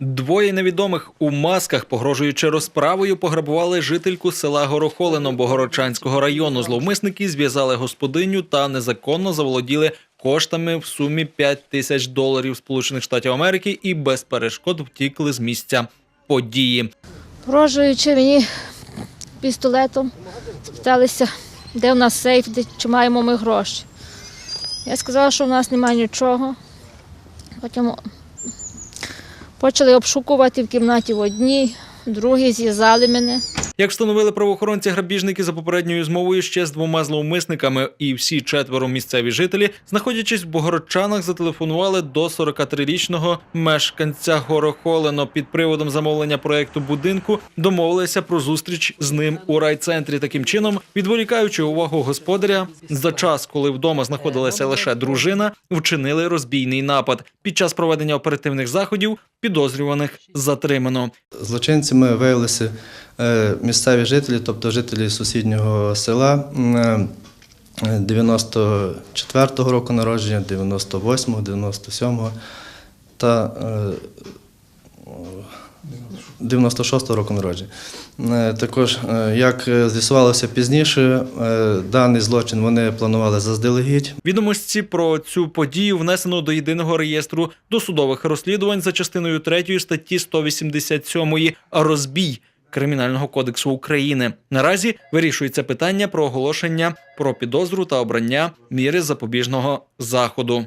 Двоє невідомих у масках, погрожуючи розправою, пограбували жительку села Горохолино Богородчанського району. Зловмисники зв'язали господиню та незаконно заволоділи коштами в сумі 5 тисяч доларів Сполучених Штатів Америки і без перешкод втікли з місця події. Погрожуючи мені пістолетом, спиталися, де в нас сейф, де, чи маємо ми гроші. Я сказала, що в нас немає нічого. Потім почали обшукувати в кімнаті в одній, другі зв'язали мене. Як встановили правоохоронці, грабіжники за попередньою змовою ще з двома зловмисниками, і всі четверо місцеві жителі, знаходячись в Богородчанах, зателефонували до 43-річного мешканця Горохолено під приводом замовлення проекту будинку. Домовилися про зустріч з ним у райцентрі. Таким чином, відволікаючи увагу господаря, за час, коли вдома знаходилася лише дружина, вчинили розбійний напад. Під час проведення оперативних заходів підозрюваних затримано. Злочинцями виявилися е, місцеві жителі, тобто жителі сусіднього села е, 94-го року народження, 98-го, 97-го та е, 96-го року народження. Е, Також, е, як е, з'ясувалося пізніше, е, даний злочин вони планували заздалегідь. Відомості про цю подію внесено до єдиного реєстру досудових розслідувань за частиною 3 статті 187 розбій Кримінального кодексу України. Наразі вирішується питання про оголошення про підозру та обрання міри запобіжного заходу.